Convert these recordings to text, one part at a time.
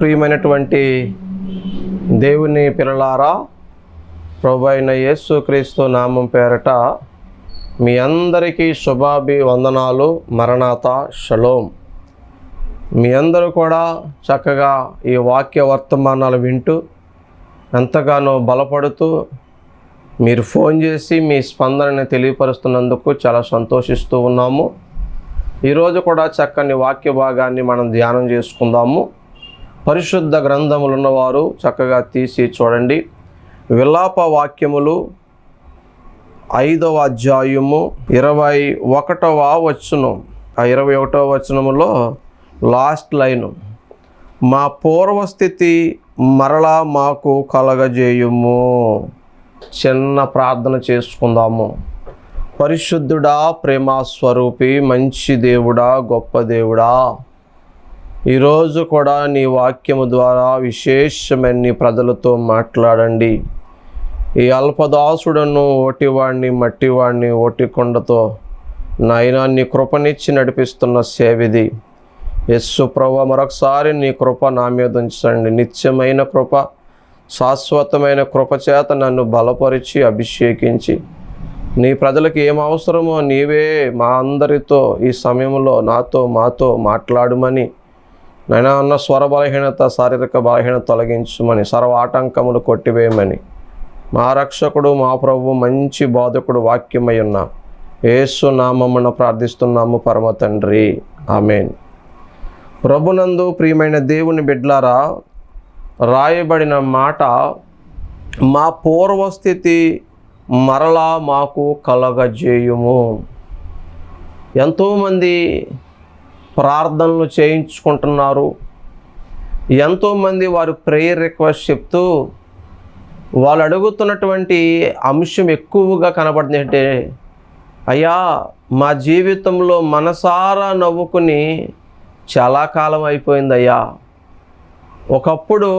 ప్రియమైనటువంటి దేవుని పిల్లలారా ప్రభు అయిన యేసుక్రీస్తు నామం పేరట మీ అందరికీ శుభాభి వందనాలు మరణాత షలోం మీ అందరూ కూడా చక్కగా ఈ వాక్య వర్తమానాలు వింటూ ఎంతగానో బలపడుతూ మీరు ఫోన్ చేసి మీ స్పందనని తెలియపరుస్తున్నందుకు చాలా సంతోషిస్తూ ఉన్నాము. ఈరోజు కూడా చక్కని వాక్య భాగాన్ని మనం ధ్యానం చేసుకుందాము. పరిశుద్ధ గ్రంథములు ఉన్నవారు చక్కగా తీసి చూడండి. విలాప వాక్యములు ఐదవ అధ్యాయము ఇరవై ఒకటవ వచనం. ఆ ఇరవై ఒకటవ వచనములో లాస్ట్ లైను. మా పూర్వస్థితి మరలా మాకు కలగజేయుము. చిన్న ప్రార్థన చేసుకుందాము. పరిశుద్ధుడా ప్రేమ స్వరూపి మంచి దేవుడా గొప్ప దేవుడా. ఈరోజు కూడా నీ వాక్యము ద్వారా విశేషమైన నీ ప్రజలతో మాట్లాడండి. ఈ అల్పదాసుడను ఓటివాణ్ణి మట్టివాణ్ణి ఓటి కొండతో నాయనా నీ కృపనిచ్చి నడిపిస్తున్న సేవిది. యస్సు ప్రభ మరొకసారి నీ కృప నా మీద ఉంచండి. నిత్యమైన కృప శాశ్వతమైన కృప చేత నన్ను బలపరిచి అభిషేకించి. నీ ప్రజలకు ఏం అవసరమో నీవే మా అందరితో ఈ సమయంలో నాతో మాతో మాట్లాడమని నైనా ఉన్న స్వర బలహీనత శారీరక బలహీనత తొలగించమని సర్వ ఆటంకములు కొట్టివేయమని. మా రక్షకుడు మా ప్రభు మంచి బోధకుడు వాక్యమై ఉన్న. ఏసు నామమున ప్రార్థిస్తున్నాము పరమ తండ్రి. ఆమెన్. ప్రభునందు ప్రియమైన దేవుని బిడ్లారా రాయబడిన మాట మా పూర్వస్థితి మరలా మాకు కలగజేయుము. ఎంతోమంది ప్రార్థనలు చేయించుకుంటున్నారు. ఎంతోమంది వారు ప్రేయర్ రిక్వెస్ట్ చెప్తూ వాళ్ళు అడుగుతున్నటువంటి అంశం ఎక్కువగా కనబడుతుంది అంటే అయ్యా మా జీవితంలో మనసారా నవ్వుకుని చాలా కాలం అయిపోయింది అయ్యా. ఒకప్పుడు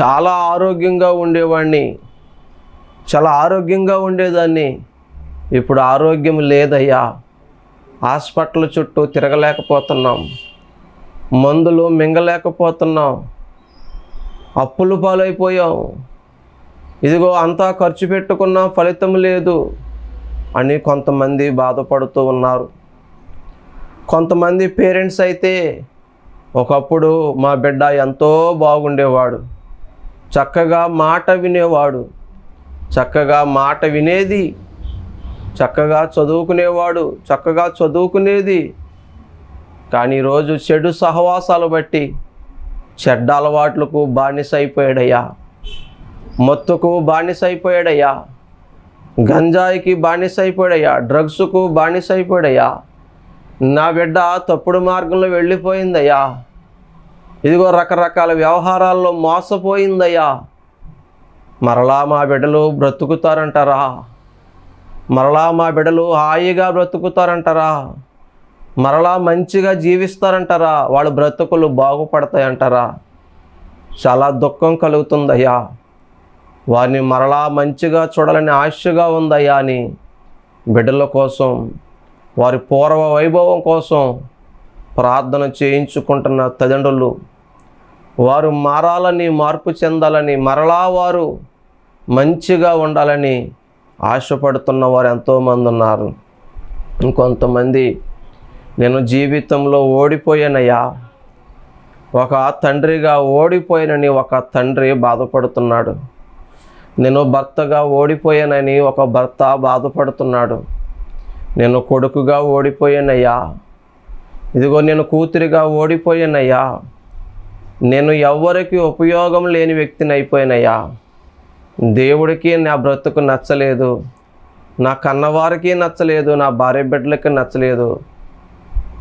చాలా ఆరోగ్యంగా ఉండేవాడిని చాలా ఆరోగ్యంగా ఉండేదాన్ని. ఇప్పుడు ఆరోగ్యం లేదయ్యా. హాస్పిటల్ చుట్టూ తిరగలేకపోతున్నాం. మందులు మింగలేకపోతున్నాం. అప్పులు పాలైపోయాం. ఇదిగో అంతా ఖర్చు పెట్టుకున్నా ఫలితం లేదు అని కొంతమంది బాధపడుతూ ఉన్నారు. కొంతమంది పేరెంట్స్ అయితే ఒకప్పుడు మా బిడ్డ ఎంతో బాగుండేవాడు. చక్కగా మాట వినేవాడు. చక్కగా మాట వినేది చక్కగా చదువుకునేవాడు చక్కగా చదువుకునేది. కానీ ఈరోజు చెడు సహవాసాలు బట్టి చెడ్డ అలవాట్లకు బానిసైపోయాడయ్యా. మత్తుకు బానిసైపోయాడయ్యా. గంజాయికి బానిసైపోయాడయ్యా. డ్రగ్స్కు బానిసైపోయాడయ్యా. నా బిడ్డ తప్పుడు మార్గంలో వెళ్ళిపోయిందయ్యా. ఇదిగో రకరకాల వ్యవహారాల్లో మోసపోయిందయ్యా. మరలా మా బిడ్డలు బ్రతుకుతారంటారా? మరలా మా బిడ్డలు హాయిగా బ్రతుకుతారంటారా? మరలా మంచిగా జీవిస్తారంటారా? వాళ్ళ బ్రతుకులు బాగుపడతాయంటారా? చాలా దుఃఖం కలుగుతుందయ్యా. వారిని మరలా మంచిగా చూడాలని ఆశగా ఉందయ్యా అని బిడ్డల కోసం వారి పూర్వ వైభవం కోసం ప్రార్థన చేయించుకుంటున్న తల్లిదండ్రులు వారు మారాలని మార్పు చెందాలని మరలా వారు మంచిగా ఉండాలని ఆశపడుతున్న వారు ఎంతోమంది ఉన్నారు ఇంకొంతమంది నేను జీవితంలో ఓడిపోయానయ్యా. ఒక తండ్రిగా ఓడిపోయానని ఒక తండ్రి బాధపడుతున్నాడు. నేను భర్తగా ఓడిపోయానని ఒక భర్త బాధపడుతున్నాడు. నేను కొడుకుగా ఓడిపోయానయ్యా. ఇదిగో నేను కూతురిగా ఓడిపోయానయ్యా. నేను ఎవ్వరికి ఉపయోగం లేని వ్యక్తిని అయిపోయానయ్యా. దేవుడికి నా బ్రతుకు నచ్చలేదు నా కన్నవారికి నచ్చలేదు నా భార్య బిడ్డలకి నచ్చలేదు.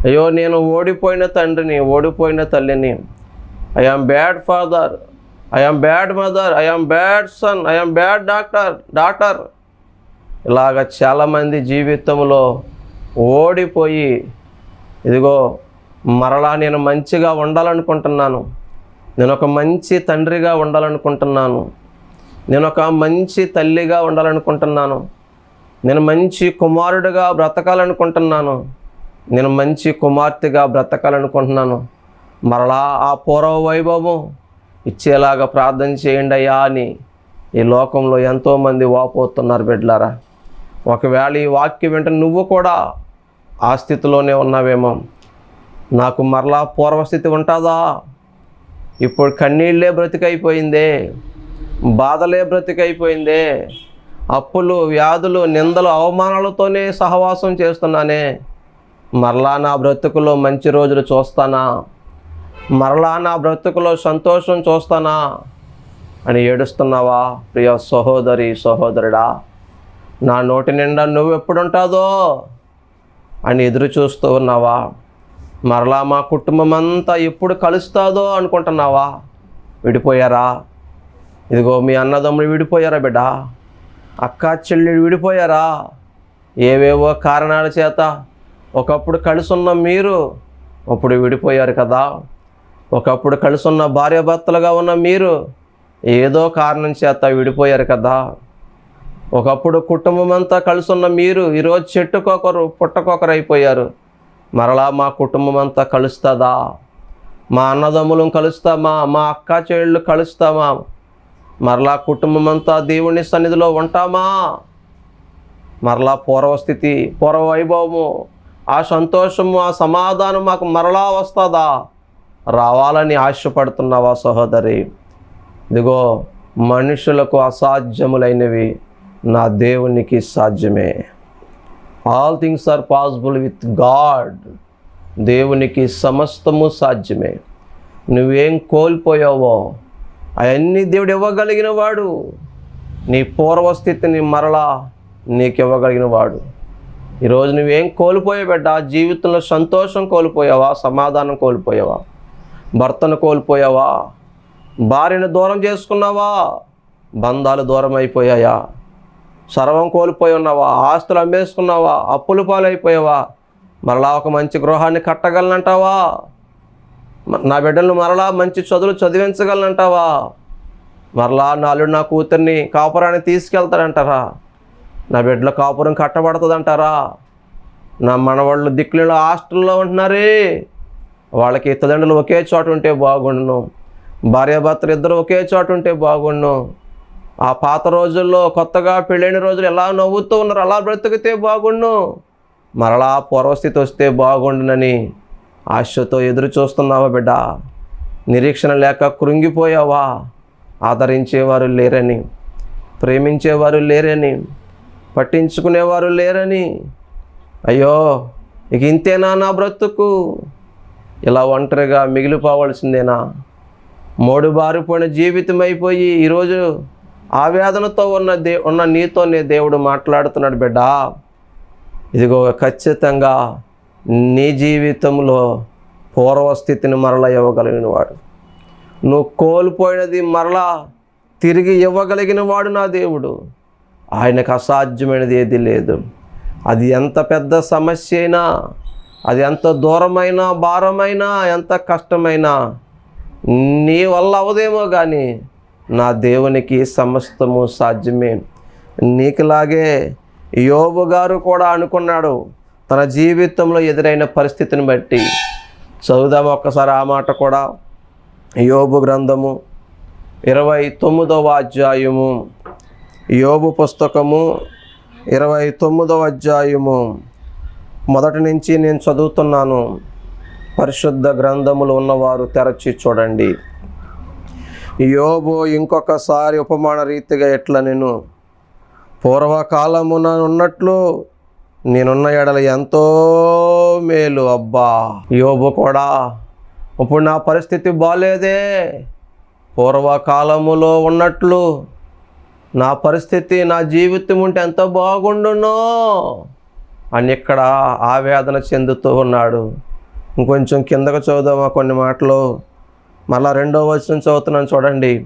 అయ్యో నేను ఓడిపోయిన తండ్రిని ఓడిపోయిన తల్లిని. I am bad father I am bad mother I am bad son I am bad doctor doctor ఇలాగ చాలామంది జీవితంలో ఓడిపోయి ఇదిగో మరలా నేను మంచిగా ఉండాలనుకుంటున్నాను. నేను ఒక మంచి తండ్రిగా ఉండాలనుకుంటున్నాను. నేను ఒక మంచి తల్లిగా ఉండాలనుకుంటున్నాను. నేను మంచి కుమారుడిగా బ్రతకాలనుకుంటున్నాను. నేను మంచి కుమార్తెగా బ్రతకాలనుకుంటున్నాను. మరలా ఆ పూర్వ వైభవం ఇచ్చేలాగా ప్రార్థన చేయండి అయ్యా అని ఈ లోకంలో ఎంతోమంది వాపోతున్నారు బిడ్డలారా. ఒకవేళ ఈ వాక్యం వెంటనే నువ్వు కూడా ఆ స్థితిలోనే ఉన్నావేమో. నాకు మరలా పూర్వస్థితి ఉంటుందా? ఇప్పుడు కన్నీళ్ళే బ్రతికైపోయిందే. బాధలే బ్రతికైపోయిందే. అప్పులు వ్యాధులు నిందలు అవమానాలతోనే సహవాసం చేస్తున్నానే. మరలా నా బ్రతుకులో మంచి రోజులు చూస్తానా? మరలా నా బ్రతుకులో సంతోషం చూస్తానా? అని ఏడుస్తున్నావా ప్రియ సహోదరి సహోదరుడా? నా నోటి నిండా నువ్వు ఎప్పుడుంటాదో అని ఎదురు చూస్తూ ఉన్నావా? మరలా మా కుటుంబం అంతా ఎప్పుడు కలుస్తాదో అనుకుంటున్నావా? విడిపోయారా? ఇదిగో మీ అన్నదమ్ములు విడిపోయారా బిడ్డ? అక్క చెల్లెడు విడిపోయారా? ఏవేవో కారణాల చేత ఒకప్పుడు కలిసి ఉన్న మీరు ఇప్పుడు విడిపోయారు కదా. ఒకప్పుడు కలిసి ఉన్న భార్యాభర్తలుగా ఉన్న మీరు ఏదో కారణం చేత విడిపోయారు కదా. ఒకప్పుడు కుటుంబం అంతా కలిసి ఉన్న మీరు ఈరోజు చెట్టుకొకరు పుట్టకొకరు అయిపోయారు మరలా మా కుటుంబం అంతా కలుస్తుందా? మా అన్నదమ్ములం కలుస్తామా? మా అక్క చెల్లెళ్ళు కలుస్తామా? మరలా కుటుంబం అంతా దేవుని సన్నిధిలో ఉంటామా? మరలా పూర్వస్థితి పూర్వ వైభవము ఆ సంతోషము ఆ సమాధానం మాకు మరలా వస్తుందా? రావాలని ఆశపడుతున్నావా సహోదరి? ఇదిగో మనుషులకు అసాధ్యములైనవి నా దేవునికి సాధ్యమే. All things are possible with God. దేవునికి సమస్తము సాధ్యమే. నువ్వేం కోల్పోయావో అవన్నీ దేవుడు ఇవ్వగలిగిన వాడు నీ పూర్వస్థితిని మరలా నీకు ఇవ్వగలిగిన వాడు ఈరోజు నువ్వేం కోల్పోయే బిడ్డ జీవితంలో సంతోషం కోల్పోయావా సమాధానం కోల్పోయావా భర్తను కోల్పోయావా భార్యను దూరం చేసుకున్నావా బంధాలు దూరం అయిపోయాయా సర్వం కోల్పోయి ఉన్నావా ఆస్తులు అమ్మేసుకున్నావా అప్పులు పాలైపోయావా మరలా ఒక మంచి గృహాన్ని కట్టగలనంటావా? నా బిడ్డలను మరలా మంచి చదువులు చదివించగలనంటావా? మరలా నాలుడు నా కూతుర్ని కాపురాన్ని తీసుకెళ్తాడంటారా నా బిడ్డల కాపురం కట్టబడుతుందంటారా? నా మనవాళ్ళు దిక్కులలో హాస్టల్లో ఉంటున్నారే? వాళ్ళకి తల్లిదండ్రులు ఒకే చోట ఉంటే బాగుండును. భార్యాభర్తలు ఇద్దరు ఒకే చోట ఉంటే బాగుండు ఆ పాత రోజుల్లో కొత్తగా పెళ్ళైన రోజులు ఎలా నవ్వుతూ ఉన్నారు అలా బ్రతికితే బాగుండు మరలా పూర్వస్థితి వస్తే బాగుండునని ఆశతో ఎదురు చూస్తున్నావా బిడ్డ? నిరీక్షణ లేక కృంగిపోయావా? ఆదరించేవారు లేరని ప్రేమించేవారు లేరని పట్టించుకునేవారు లేరని. అయ్యో ఇక ఇంతేనా నా బ్రతుకు? ఇలా ఒంటరిగా మిగిలిపోవలసిందేనా? మోడు బారిపోయిన జీవితం అయిపోయి ఈరోజు ఆవేదనతో ఉన్న దే ఉన్న నీతోనే దేవుడు మాట్లాడుతున్నాడు బిడ్డ. ఇదిగో ఖచ్చితంగా నీ జీవితంలో పూర్వస్థితిని మరలా ఇవ్వగలిగిన వాడు నువ్వు కోల్పోయినది మరలా తిరిగి ఇవ్వగలిగిన వాడు నా దేవుడు. ఆయనకు అసాధ్యమైనది ఏది లేదు. అది ఎంత పెద్ద సమస్య అయినా అది ఎంత దూరమైనా భారమైనా ఎంత కష్టమైనా నీ వల్ల అవదేమో కానీ నా దేవునికి సమస్తము సాధ్యమే. నీకులాగే యోబు గారు కూడా అనుకున్నాడు తన జీవితంలో ఎదురైన పరిస్థితిని బట్టి చదువుదాం ఒక్కసారి ఆ మాట కూడా. యోబు గ్రంథము ఇరవై తొమ్మిదవ అధ్యాయము. యోబు పుస్తకము ఇరవై తొమ్మిదవ అధ్యాయము. మొదటి నుంచి నేను చదువుతున్నాను. పరిశుద్ధ గ్రంథములు ఉన్నవారు తెరచి చూడండి. యోబు ఇంకొకసారి ఉపమాన రీతిగా ఎట్లా నేను పూర్వకాలమున ఉన్నట్లు నేనున్న ఎడల ఎంతో మేలు అబ్బా. యోబు కూడా. ఇప్పుడు నా పరిస్థితి బాలేదే. పూర్వకాలములో ఉన్నట్లు నా పరిస్థితి నా జీవితం ఉంటే ఎంత బాగుండునో అని ఇక్కడ ఆవేదన చెందుతూ ఉన్నాడు. ఇంకొంచెం కిందకు చదువుదామా కొన్ని మాటలు. మళ్ళా రెండో వచనం చదువుతున్నాను చూడండి.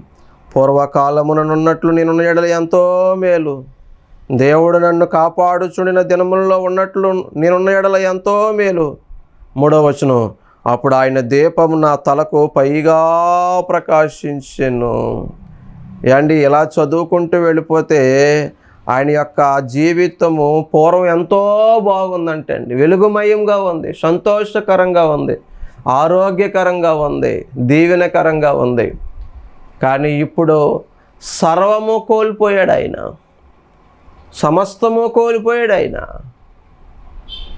పూర్వకాలముననున్నట్లు నేనున్న ఎడల ఎంతో మేలు. దేవుడు నన్ను కాపాడుచుండిన దినములలో ఉన్నట్లు నేనున్న ఎడల ఎంతో మేలు. మూడో వచనం అప్పుడు ఆయన దీపము నా తలకు పైగా ప్రకాశించెను. ఏండి ఇలా చదువుకుంటూ వెళ్ళిపోతే ఆయన యొక్క జీవితము పూర్వం ఎంతో బాగుందంటే అండి వెలుగుమయంగా ఉంది సంతోషకరంగా ఉంది ఆరోగ్యకరంగా ఉంది దీవెనకరంగా ఉంది. కానీ ఇప్పుడు సర్వము కోల్పోయాడు ఆయన. సమస్తము కోల్పోయాడు ఆయన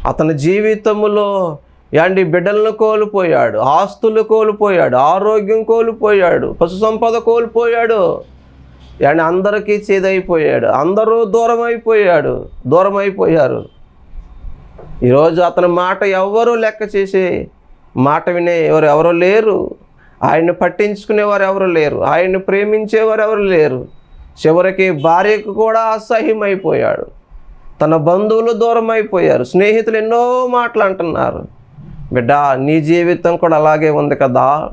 అతని జీవితంలో యాండి బిడ్డలను కోల్పోయాడు ఆస్తులు కోల్పోయాడు ఆరోగ్యం కోల్పోయాడు పశు సంపద కోల్పోయాడు. యాండి అందరికీ చేదైపోయాడు అందరూ దూరం అయిపోయాడు దూరం అయిపోయారు ఈరోజు అతని మాట ఎవ్వరూ లెక్క చేసే మాట వినే ఎవరు ఎవరు లేరు. ఆయన్ని పట్టించుకునేవారు ఎవరు లేరు. ఆయన్ని ప్రేమించేవారు ఎవరు లేరు. చివరికి భార్యకు కూడా అసహ్యమైపోయాడు. తన బంధువులు దూరం అయిపోయారు స్నేహితులు ఎన్నో మాటలు అంటున్నారు బిడ్డ నీ జీవితం కూడా అలాగే ఉంది కదా.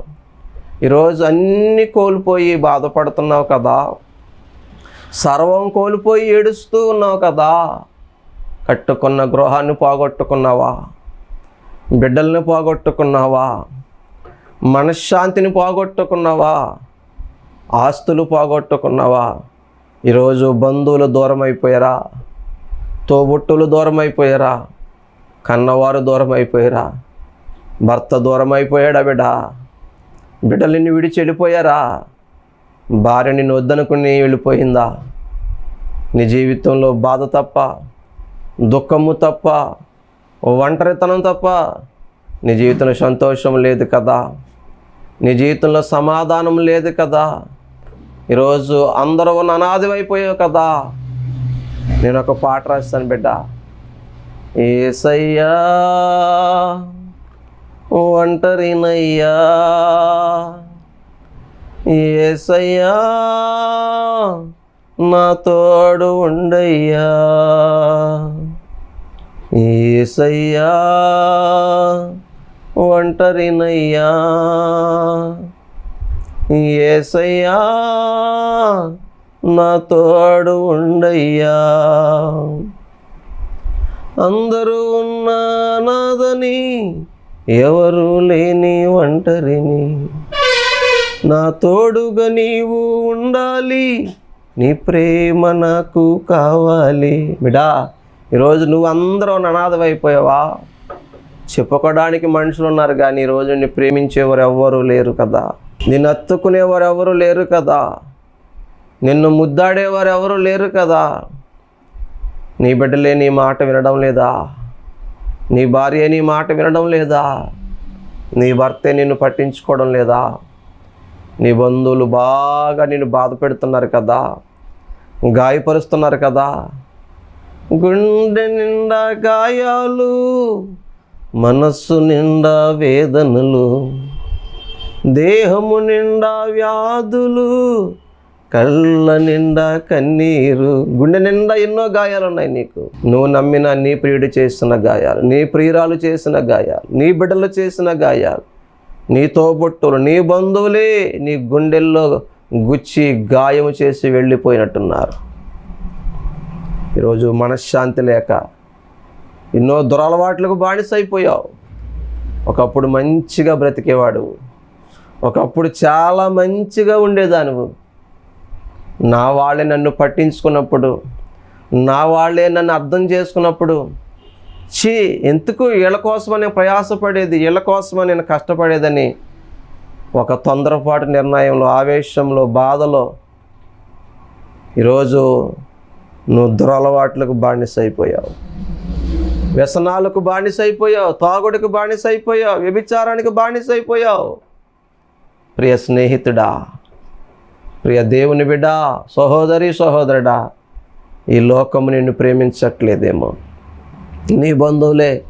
ఈరోజు అన్నీ కోల్పోయి బాధపడుతున్నావు కదా. సర్వం కోల్పోయి ఏడుస్తూ ఉన్నావు కదా. కట్టుకున్న గృహాన్ని పోగొట్టుకున్నావా? బిడ్డల్ని పోగొట్టుకున్నావా? మనశ్శాంతిని పోగొట్టుకున్నావా? ఆస్తులు పోగొట్టుకున్నావా? ఈరోజు బంధువులు దూరం అయిపోయారా తోబుట్టులు దూరం అయిపోయారా కన్నవారు దూరం అయిపోయారా భర్త దూరం అయిపోయాడా బిడ్డ? బిడ్డలు నిన్ను విడిచి వెళ్ళిపోయారా? భార్య నిన్ను వద్దనుకుని వెళ్ళిపోయిందా? నీ జీవితంలో బాధ తప్ప దుఃఖము తప్ప ఒంటరితనం తప్ప నీ జీవితంలో సంతోషం లేదు కదా? నీ జీవితంలో సమాధానం లేదు కదా? ఈరోజు అందరూ అనాథమైపోయావు కదా. నేను ఒక పాట రాస్తాను బిడ్డ. ఏసయ్యా ఒంటరినయ్యా. ఏసయ్యా నా తోడు ఉండయ్యా. ఏసయ్యా ఒంటరినయ్యా. ఏసయ్యా నా తోడు ఉండయ్యా. అందరూ ఉన్నానాదని ఎవరు లేని ఒంటరిని. నా తోడుగా నీవు ఉండాలి నీ ప్రేమ నాకు కావాలి. బిడా ఈరోజు నువ్వు అందరూ అనాథమైపోయావా? చెప్పుకోవడానికి మనుషులు ఉన్నారు కానీ ఈరోజు నిన్ను ప్రేమించేవారు ఎవ్వరూ లేరు కదా. నిన్ను అత్తుకునేవారు ఎవరు లేరు కదా. నిన్ను ముద్దాడేవారు ఎవరు లేరు కదా. నీ బిడ్డలే నీ మాట వినడం లేదా? నీ భార్య నీ మాట వినడం లేదా? నీ భర్తే నిన్ను పట్టించుకోవడం లేదా? నీ బంధువులు బాగా నిన్ను బాధ పెడుతున్నారు కదా. గాయపరుస్తున్నారు కదా. గుండె నిండా గాయాలు మనస్సు నిండా వేదనలు. దేహము నిండా వ్యాధులు కళ్ళ నిండా కన్నీరు. గుండె నిండా ఎన్నో గాయాలు ఉన్నాయి నీకు. నువ్వు నమ్మిన నీ ప్రియుడు చేసిన గాయాలు నీ ప్రియురాలు చేసిన గాయాలు నీ బిడ్డలు చేసిన గాయాలు నీ తోబొట్టులు నీ బంధువులే నీ గుండెల్లో గుచ్చి గాయము చేసి వెళ్ళిపోయినట్టున్నారు. ఈరోజు మనశ్శాంతి లేక ఎన్నో దురలవాట్లకు బానిసైపోయావు. ఒకప్పుడు మంచిగా బ్రతికేవాడు. ఒకప్పుడు చాలా మంచిగా ఉండేదానివు. నా వాళ్ళే నన్ను పట్టించుకున్నప్పుడు నా వాళ్ళే నన్ను అర్థం చేసుకున్నప్పుడు ఛీ ఎందుకు వీళ్ళ కోసమని ప్రయాసపడేది వీళ్ళ కోసమని నేను కష్టపడేదని ఒక తొందరపాటు నిర్ణయంలో ఆవేశంలో బాధలో ఈరోజు నువ్వు దురలవాట్లకు బానిసైపోయావు. వ్యసనాలకు బానిసైపోయావు తాగుడికి బానిసైపోయావు వ్యభిచారానికి బానిసైపోయావు. ప్రియ స్నేహితుడా ప్రియ దేవుని బిడ్డ సహోదరి సహోదరుడా ఈ లోకము నిన్ను ప్రేమించట్లేదేమో. నీ బంధువులే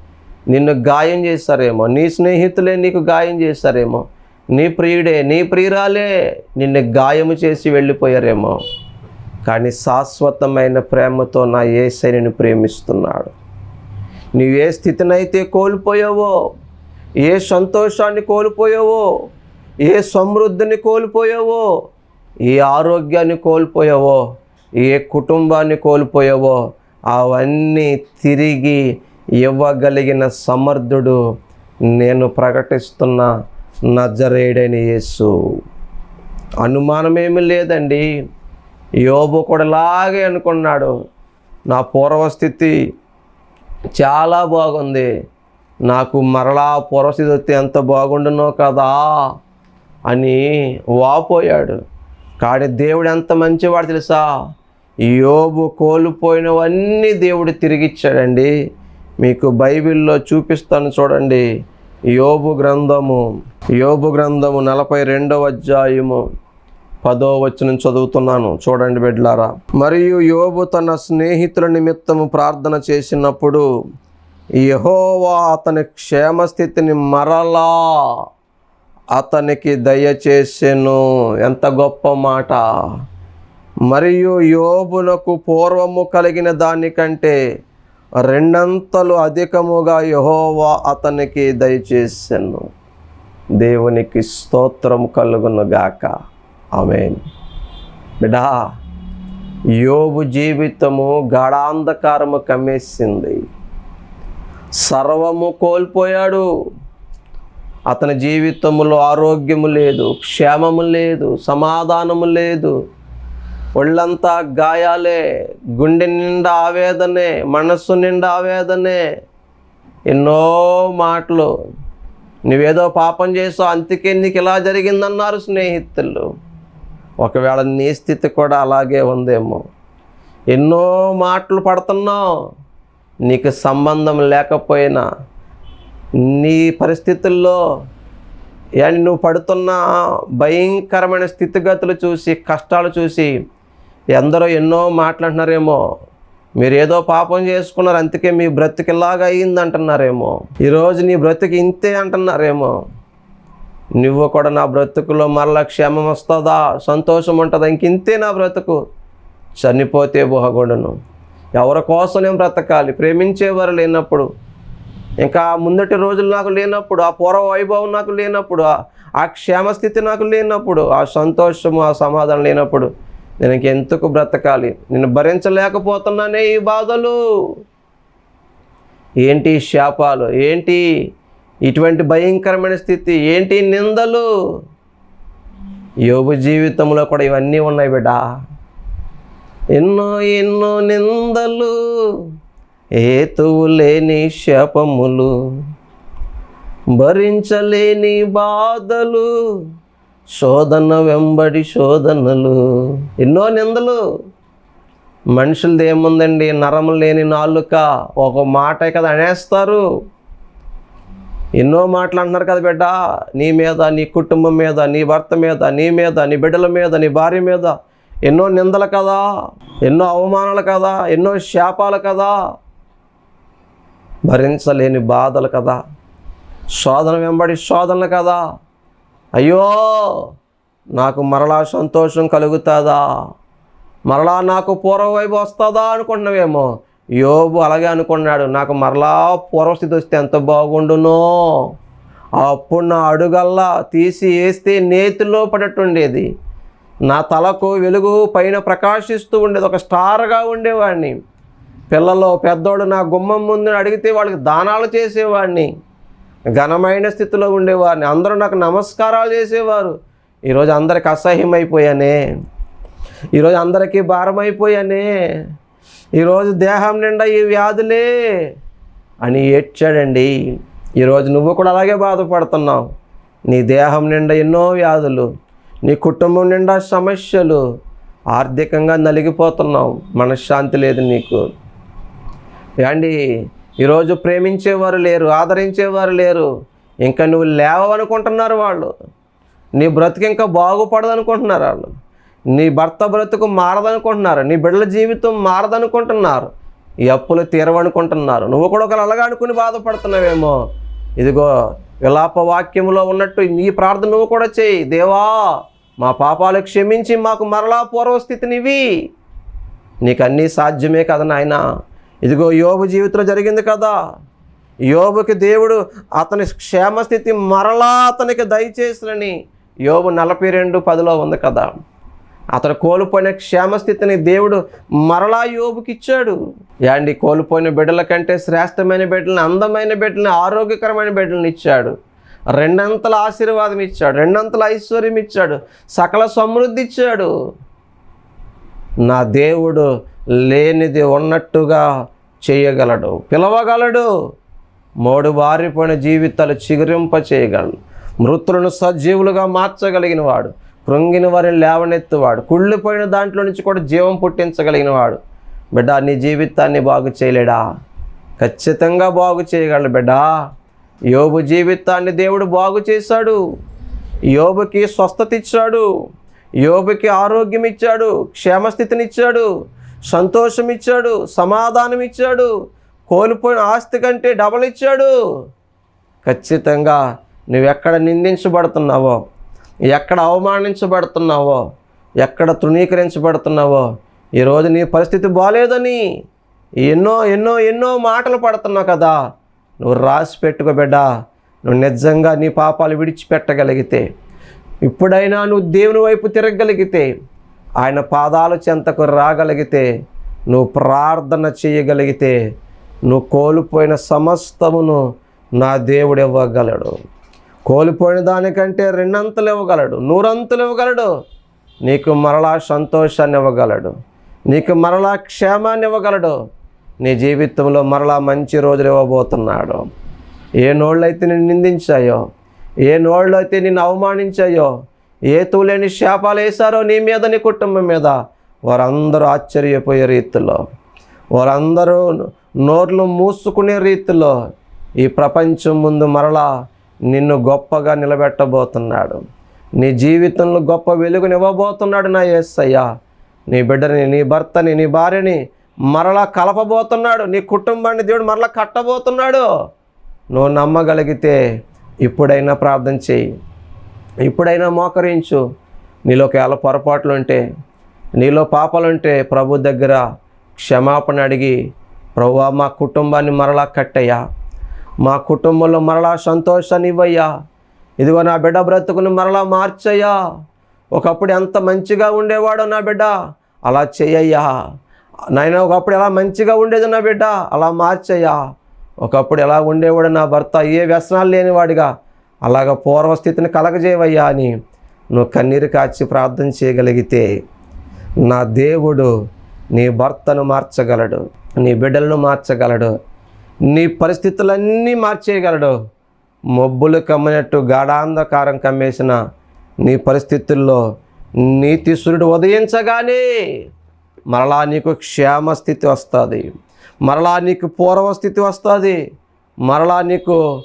నిన్ను గాయం చేస్తారేమో. నీ స్నేహితులే నీకు గాయం చేస్తారేమో. నీ ప్రియుడే నీ ప్రియురాలే నిన్ను గాయము చేసి వెళ్ళిపోయారేమో. కానీ శాశ్వతమైన ప్రేమతో నా ఏసై నిన్ను ప్రేమిస్తున్నాడు. నీవు ఏ స్థితినైతే కోల్పోయావో ఏ సంతోషాన్ని కోల్పోయావో ఏ సమృద్ధిని కోల్పోయావో ఏ ఆరోగ్యాన్ని కోల్పోయావో ఏ కుటుంబాన్ని కోల్పోయావో అవన్నీ తిరిగి ఇవ్వగలిగిన సమర్థుడు నేను ప్రకటిస్తున్న నజరేడని యేసు. అనుమానమేమి లేదండి. యోబు కూడాలాగే అనుకున్నాడు. నా పూర్వస్థితి చాలా బాగుంది. నాకు మరలా పూర్వస్థితి వస్తే ఎంత బాగుండునో కదా. అని వాపోయాడు. కాడి దేవుడు ఎంత మంచివాడు తెలుసా? యోబు కోల్పోయినవన్నీ దేవుడు తిరిగిచ్చాడండి. మీకు బైబిల్లో చూపిస్తాను చూడండి. యోబు గ్రంథము యోబు గ్రంథము నలభై రెండవ అధ్యాయము పదో వచనం చదువుతున్నాను. చూడండి బిడ్లారా మరియు యోబు తన స్నేహితుల నిమిత్తము ప్రార్థన చేసినప్పుడు యహోవా అతని క్షేమస్థితిని మరలా అతనికి దయచేసెను. ఎంత గొప్ప మాట. మరియు యోబునకు పూర్వము కలిగిన దానికంటే రెండంతలు అధికముగా యహోవా అతనికి దయచేసెను. దేవునికి స్తోత్రం కలుగును గాక. ఆమెన్. బిడా యోబు జీవితము గాఢాంధకారము కమ్మేసింది. సర్వము కోల్పోయాడు. అతని జీవితంలో ఆరోగ్యము లేదు క్షేమము లేదు సమాధానము లేదు. ఒళ్ళంతా గాయాలే గుండె నిండా ఆవేదనే మనస్సు నిండా ఆవేదనే. ఎన్నో మాటలు. నువ్వేదో పాపం చేసావు అందుకే నీకు ఇలా జరిగిందన్నారు స్నేహితులు. ఒకవేళ నీ స్థితి కూడా అలాగే ఉందేమో. ఎన్నో మాటలు పడుతున్నావు. నీకు సంబంధం లేకపోయినా నీ పరిస్థితుల్లో అండ్ నువ్వు పడుతున్న భయంకరమైన స్థితిగతులు చూసి కష్టాలు చూసి ఎందరో ఎన్నో మాట్లాడుతున్నారేమో మీరు ఏదో పాపం చేసుకున్నారు అందుకే మీ బ్రతికిలాగా అయింది అంటున్నారేమో ఈరోజు నీ బ్రతికి ఇంతే అంటున్నారేమో. నువ్వు కూడా నా బ్రతుకులో మరలా క్షేమం వస్తుందా? సంతోషం ఉంటుందా? ఇంకింతే నా బ్రతుకు. చనిపోతే బుహగొడను. ఎవరి కోసం నేను బ్రతకాలి? ప్రేమించేవారు లేనప్పుడు ఇంకా ముందటి రోజులు నాకు లేనప్పుడు ఆ పూర్వ వైభవం నాకు లేనప్పుడు ఆ- క్షేమస్థితి నాకు లేనప్పుడు ఆ సంతోషము ఆ సమాధానం లేనప్పుడు నేను ఇంకెందుకు బ్రతకాలి? నేను భరించలేకపోతున్నానే ఈ బాధలు. ఏంటి శాపాలు? ఏంటి ఇటువంటి భయంకరమైన స్థితి? ఏంటి నిందలు? యోగు జీవితంలో కూడా ఇవన్నీ ఉన్నాయి బిడ్డ. ఎన్నో ఎన్నో నిందలు. హేతువు లేని శాపములు భరించలేని బాధలు శోధన వెంబడి శోధనలు. ఎన్నో నిందలు. మనుషులది ఏముందండి? నరము లేని నాలుక. ఒక మాటే కదా అనేస్తారు. ఎన్నో మాటలు అంటున్నారు కదా బిడ్డ. నీ మీద నీ కుటుంబం మీద నీ భర్త మీద నీ మీద నీ బిడ్డల మీద నీ భార్య మీద ఎన్నో నిందలు కదా. ఎన్నో అవమానాలు కదా. ఎన్నో శాపాలు కదా. భరించలేని బాధలు కదా. శోధన వెంబడి శోధనలు కదా. అయ్యో నాకు మరలా సంతోషం కలుగుతుందా? మరలా నాకు పూర్వవైపు వస్తుందా అనుకుంటున్నావేమో? యోబు అలాగే అనుకున్నాడు నాకు మరలా పూర్వస్థితి వస్తే ఎంత బాగుండునో? అప్పుడు నా అడుగల్లా తీసి వేస్తే నేతిలో పడేట్టుండేది. నా తలకు వెలుగు పైన ప్రకాశిస్తూ ఉండేది ఒక స్టార్గా ఉండేవాడిని. పిల్లలు పెద్దోడు నా గుమ్మం ముందు అడిగితే వాళ్ళకి దానాలు చేసేవాడిని. ఘనమైన స్థితిలో ఉండేవాడిని. అందరూ నాకు నమస్కారాలు చేసేవారు. ఈరోజు అందరికి అసహ్యమైపోయానే. ఈరోజు అందరికీ భారమైపోయానే. ఈరోజు దేహం నిండా ఈ వ్యాధులే అని ఏడ్చాడండి. ఈరోజు నువ్వు కూడా అలాగే బాధపడుతున్నావు. నీ దేహం నిండా ఎన్నో వ్యాధులు నీ కుటుంబం నిండా సమస్యలు. ఆర్థికంగా నలిగిపోతున్నావు. మనశ్శాంతి లేదు నీకు. ఏమండి ఈరోజు ప్రేమించేవారు లేరు ఆదరించేవారు లేరు. ఇంకా నువ్వు లేవనుకుంటున్నారు వాళ్ళు. నీ బ్రతుకు ఇంకా బాగుపడదు అనుకుంటున్నారు వాళ్ళు. నీ భర్త బ్రతుకు మారదనుకుంటున్నారు. నీ బిడ్డల జీవితం మారదనుకుంటున్నారు. ఈ అప్పులు తీరవనుకుంటున్నారు. నువ్వు కూడా ఒకరు అలగాడుకుని బాధపడుతున్నావేమో. ఇదిగో విలాప వాక్యంలో ఉన్నట్టు నీ ప్రార్థన నువ్వు కూడా చేయి. దేవా మా పాపాలు క్షమించి మాకు మరలా పూర్వస్థితినివి. నీకు అన్నీ సాధ్యమే కదా నాయనా. ఇదిగో యోబు జీవితంలో జరిగింది కదా. యోబుకి దేవుడు అతని క్షేమస్థితి మరలా అతనికి దయచేసినని యోబు నలభై రెండు పదిలో ఉంది కదా. అతను కోల్పోయిన క్షేమస్థితిని దేవుడు మరలా యోబుకి ఇచ్చాడు. యాండి కోల్పోయిన బిడ్డల కంటే శ్రేష్టమైన బిడ్డలని అందమైన బిడ్డలని ఆరోగ్యకరమైన బిడ్డలను ఇచ్చాడు. రెండంతల ఆశీర్వాదం ఇచ్చాడు రెండంతల ఐశ్వర్యం ఇచ్చాడు సకల సమృద్ధి ఇచ్చాడు. నా దేవుడు లేనిది ఉన్నట్టుగా చేయగలడు. పిలవగలడు. మోడు బారిపోయిన జీవితాలు చిగురింప చేయగలడు మృతులను సజీవులుగా మార్చగలిగిన వాడు కృంగిన వారిని లేవనెత్తువాడు. కుళ్ళిపోయిన దాంట్లో నుంచి కూడా జీవం పుట్టించగలిగిన వాడు బిడ్డ నీ జీవితాన్ని బాగు చేయలేడా? ఖచ్చితంగా బాగు చేయగలడు బిడ్డ. యోబు జీవితాన్ని దేవుడు బాగు చేశాడు. యోబుకి స్వస్థత ఇచ్చాడు. యోబుకి ఆరోగ్యం ఇచ్చాడు క్షేమస్థితినిచ్చాడు సంతోషం ఇచ్చాడు సమాధానం ఇచ్చాడు కోల్పోయిన ఆస్తి కంటే డబల్ ఇచ్చాడు ఖచ్చితంగా నువ్వెక్కడ నిందించబడుతున్నావో ఎక్కడ అవమానించబడుతున్నావో ఎక్కడ తృణీకరించబడుతున్నావో ఈరోజు నీ పరిస్థితి బాగాలేదని ఎన్నో ఎన్నో ఎన్నో మాటలు పడుతున్నావు కదా. నువ్వు రాసి పెట్టుకో బిడ్డ నువ్వు నిజంగా నీ పాపాలు విడిచిపెట్టగలిగితే ఇప్పుడైనా నువ్వు దేవుని వైపు తిరగగలిగితే ఆయన పాదాల చెంతకు రాగలిగితే నువ్వు ప్రార్థన చేయగలిగితే నువ్వు కోల్పోయిన సమస్తమును నా దేవుడు ఇవ్వగలడు. కోల్పోయిన దానికంటే రెండంతలు ఇవ్వగలడు. నూరంతలు ఇవ్వగలడు. నీకు మరలా సంతోషాన్ని ఇవ్వగలడు. నీకు మరలా క్షేమాన్ని ఇవ్వగలడు. నీ జీవితంలో మరలా మంచి రోజులు ఇవ్వబోతున్నాడు. ఏ నోళ్ళైతే నేను నిందించాయో ఏ నోళ్ళు అయితే నిన్ను అవమానించాయో ఏ తూలేని శాపాలు వేశారో నీ మీద నీ కుటుంబం మీద వారందరూ ఆశ్చర్యపోయే రీతిలో వారందరూ నోర్లు మూసుకునే రీతిలో ఈ ప్రపంచం ముందు మరలా నిన్ను గొప్పగా నిలబెట్టబోతున్నాడు. నీ జీవితంలో గొప్ప వెలుగునివ్వబోతున్నాడు నా యేసయ్య. నీ బిడ్డని నీ భర్తని నీ భార్యని మరలా కలపబోతున్నాడు. నీ కుటుంబాన్ని దేవుడు మరలా కట్టబోతున్నాడు. నువ్వు నమ్మగలిగితే ఇప్పుడైనా ప్రార్థన చేయి. ఇప్పుడైనా మోకరించు. నీలో ఒకవేళ పొరపాట్లు ఉంటే నీలో పాపాలుంటే ప్రభు దగ్గర క్షమాపణ అడిగి ప్రభు మా కుటుంబాన్ని మరలా కట్టయ్యా. మా కుటుంబంలో మరలా సంతోషాన్ని ఇవ్వయ్యా. ఇదిగో నా బిడ్డ బ్రతుకుని మరలా మార్చయ్యా. ఒకప్పుడు ఎంత మంచిగా ఉండేవాడో నా బిడ్డ అలా చెయ్యయ్యా. నాయన ఒకప్పుడు ఎలా మంచిగా ఉండేది నా బిడ్డ అలా మార్చయ్యా. ఒకప్పుడు ఎలా ఉండేవాడు? నా భర్త ఏ వ్యసనాలు లేనివాడిగా అలాగ పూర్వస్థితిని కలగజేవయ్యా అని నువ్వు కన్నీరు కాచి ప్రార్థన చేయగలిగితే నా దేవుడు నీ భర్తను మార్చగలడు నీ బిడ్డలను మార్చగలడు నీ పరిస్థితులన్నీ మార్చేయగలడు. మబ్బులు కమ్మినట్టు గాఢాంధకారం కమ్మేసిన నీ పరిస్థితుల్లో నీతి సూర్యుడు ఉదయించగానే మరలా నీకు క్షేమ స్థితి వస్తుంది. మరలా నీకు పూర్వస్థితి వస్తుంది. మరలా నీకు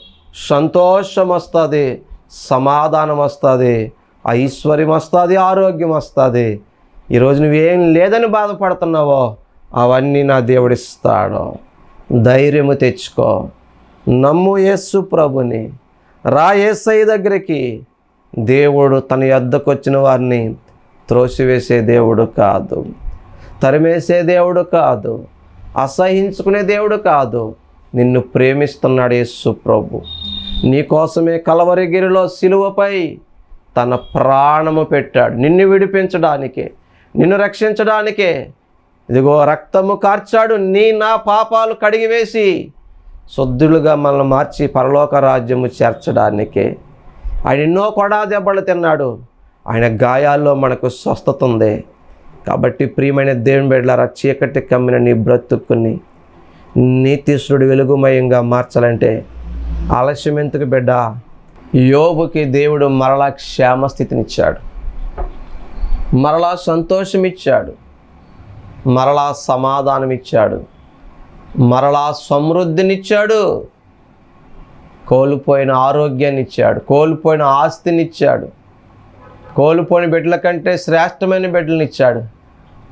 సంతోషం వస్తుంది సమాధానం వస్తుంది ఐశ్వర్యం వస్తుంది ఆరోగ్యం వస్తుంది ఈరోజు నువ్వేం లేదని బాధపడుతున్నావో అవన్నీ నా దేవుడిస్తాడు. ధైర్యము తెచ్చుకో. నమ్ము యేసు ప్రభుని. రా ఏసై దగ్గరికి. దేవుడు తన యొద్దకు వచ్చిన వారిని త్రోసివేసే దేవుడు కాదు. తరిమేసే దేవుడు కాదు. అసహించుకునే దేవుడు కాదు. నిన్ను ప్రేమిస్తున్నాడు యేసు ప్రభు. నీకోసమే కలవరిగిరిలో సిలువపై తన ప్రాణము పెట్టాడు. నిన్ను విడిపించడానికే నిన్ను రక్షించడానికే. ఇదిగో రక్తము కార్చాడు. నీ నా పాపాలు కడిగివేసి శుద్ధులుగా మనల్ని మార్చి పరలోక రాజ్యము చేర్చడానికే. ఆయన ఎన్నో కొడా దెబ్బలు తిన్నాడు. ఆయన గాయాల్లో మనకు స్వస్థత ఉంది. కాబట్టి ప్రియమైన దేవుని బిడ్డలారా చీకటి కమ్మిన నీ బ్రతుక్కుని నీతిశ్వరుడు వెలుగుమయంగా మార్చాలంటే ఆలస్యం ఎందుకు బిడ్డ? యోబుకి దేవుడు మరలా క్షేమస్థితినిచ్చాడు. మరలా సంతోషం ఇచ్చాడు మరలా సమాధానం ఇచ్చాడు మరలా సమృద్ధినిచ్చాడు. కోల్పోయిన ఆరోగ్యాన్ని ఇచ్చాడు కోల్పోయిన ఆస్తిని ఇచ్చాడు కోల్పోయిన బిడ్డల కంటే శ్రేష్టమైన బిడ్డలనిచ్చాడు. ఇచ్చాడు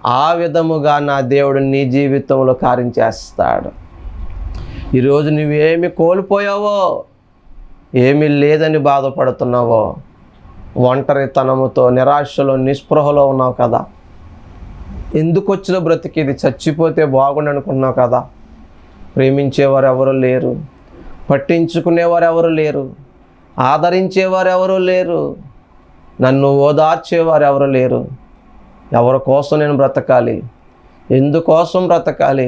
ఆ విధముగా నా దేవుడు నీ జీవితంలో కార్యం చేస్తాడు. ఈరోజు నువ్వేమి కోల్పోయావో ఏమీ లేదని బాధపడుతున్నావో ఒంటరితనముతో నిరాశలో నిస్పృహలో ఉన్నావు కదా. ఎందుకు వచ్చిన బ్రతికి ఇది చచ్చిపోతే బాగుండు అనుకున్నావు కదా. ప్రేమించేవారు ఎవరు లేరు పట్టించుకునేవారు ఎవరు లేరు ఆదరించేవారు ఎవరు లేరు నన్ను ఓదార్చేవారు ఎవరు లేరు. ఎవరి కోసం నేను బ్రతకాలి? ఎందుకోసం బ్రతకాలి?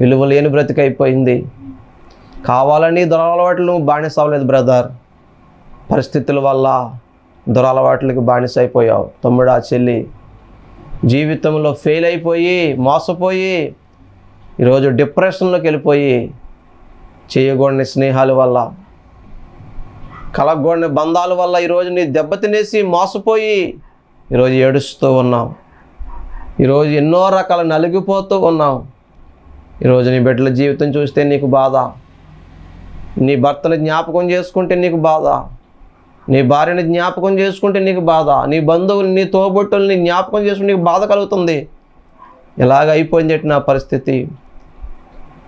విలువ లేని బ్రతికైపోయింది. కావాలని దురలవాట్లు నువ్వు బానిస అవ్వలేదు బ్రదర్. పరిస్థితుల వల్ల దురలవాట్లకి బానిస అయిపోయావు తమ్ముడా చెల్లి. జీవితంలో ఫెయిల్ అయిపోయి మోసపోయి ఈరోజు డిప్రెషన్లోకి వెళ్ళిపోయి చేయకూడని స్నేహాల వల్ల కలగకూడని బంధాల వల్ల ఈరోజు నీ దెబ్బతినేసి మోసపోయి ఈరోజు ఏడుస్తూ ఉన్నావు. ఈరోజు ఎన్నో రకాల నలిగిపోతూ ఉన్నావు. ఈరోజు నీ బిడ్డల జీవితం చూస్తే నీకు బాధ. నీ భర్తను జ్ఞాపకం చేసుకుంటే నీకు బాధ. నీ భార్యని జ్ఞాపకం చేసుకుంటే నీకు బాధ. నీ బంధువులు నీ తోబుట్టుల్ని జ్ఞాపకం చేసుకుంటే నీకు బాధ కలుగుతుంది. ఇలాగ అయిపోయింది నా పరిస్థితి?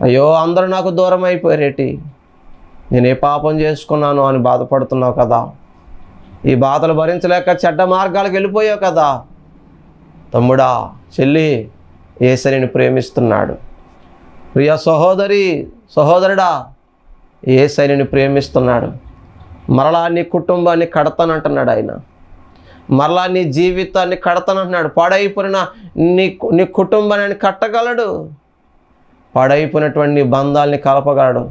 అయ్యో అందరూ నాకు దూరం అయిపోయారేటి? నేను ఏ పాపం చేసుకున్నాను అని బాధపడుతున్నావు కదా. ఈ బాధలు భరించలేక చెడ్డ మార్గాలకు వెళ్ళిపోయావు కదా. తమ్ముడా చెల్లి ఏసరిని ప్రేమిస్తున్నాడు. ప్రియ సహోదరి సహోదరుడా ఏసరిని ప్రేమిస్తున్నాడు. మరలా నీ కుటుంబాన్ని కడతానంటున్నాడు ఆయన. మరలా నీ జీవితాన్ని కడతానంటున్నాడు. పాడైపోయిన నీ నీ కుటుంబాన్ని ఆయన కట్టగలడు. పాడైపోయినటువంటి నీ బంధాలని కలపగలడు.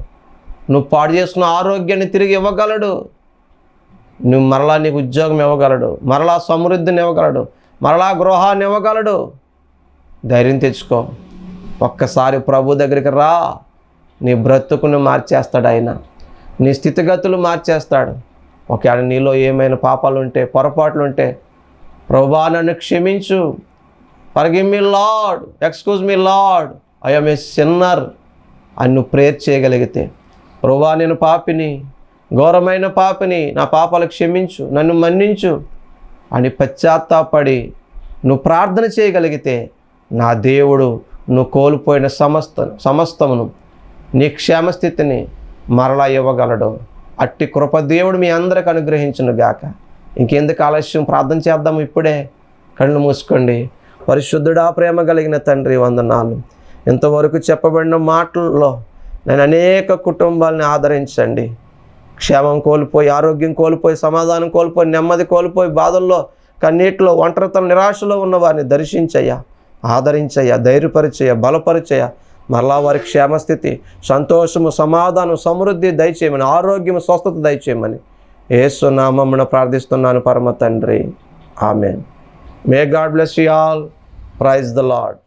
నువ్వు పాడు చేసుకున్న ఆరోగ్యాన్ని తిరిగి ఇవ్వగలడు. నువ్వు మరలా నీకు ఉద్యోగం ఇవ్వగలడు మరలా సమృద్ధిని ఇవ్వగలడు మరలా గృహాన్ని ఇవ్వగలడు. ధైర్యం తెచ్చుకో. ఒక్కసారి ప్రభు దగ్గరికి రా. నీ బ్రతుకును మార్చేస్తాడు ఆయన. నీ స్థితిగతులు మార్చేస్తాడు. ఒకవేళ నీలో ఏమైనా పాపాలు ఉంటే పొరపాట్లు ఉంటే ప్రభా నన్ను క్షమించు. Forgive me lord excuse me lord I'm a sinner అని నువ్వు ప్రేయర్ చేయగలిగితే. ప్రభా నేను పాపిని. ఘోరమైన పాపిని నా పాపాలు క్షమించు నన్ను మన్నించు అని పశ్చాత్తాపడి నువ్వు ప్రార్థన చేయగలిగితే నా దేవుడు నువ్వు కోల్పోయిన సమస్త సమస్తమును నీ క్షేమస్థితిని మరలా ఇవ్వగలడు. అట్టి కృప దేవుడు మీ అందరికి అనుగ్రహించును గాక. ఇంకెందుకు ఆలస్యం? ప్రార్థన చేద్దాం ఇప్పుడే. కళ్ళు మూసుకోండి. పరిశుద్ధుడా ప్రేమ కలిగిన తండ్రి వందనాలు. ఇంతవరకు చెప్పబడిన మాటల్లో నేను అనేక కుటుంబాలను ఆదరించండి. క్షేమం కోల్పోయి ఆరోగ్యం కోల్పోయి సమాధానం కోల్పోయి నెమ్మది కోల్పోయి బాధల్లో కన్నీటిలో ఒంటరితన నిరాశలో ఉన్న వారిని దర్శించయ్యా ఆదరించయ్యా ధైర్యపరిచయ బలపరిచయ్యా. మరలా వారి క్షేమస్థితి సంతోషము సమాధానం సమృద్ధి దయచేయమని ఆరోగ్యం స్వస్థత దయచేయమని. ఏసునామమున ప్రార్థిస్తున్నాను పరమ తండ్రి. Amen. May God bless you all. Praise the lord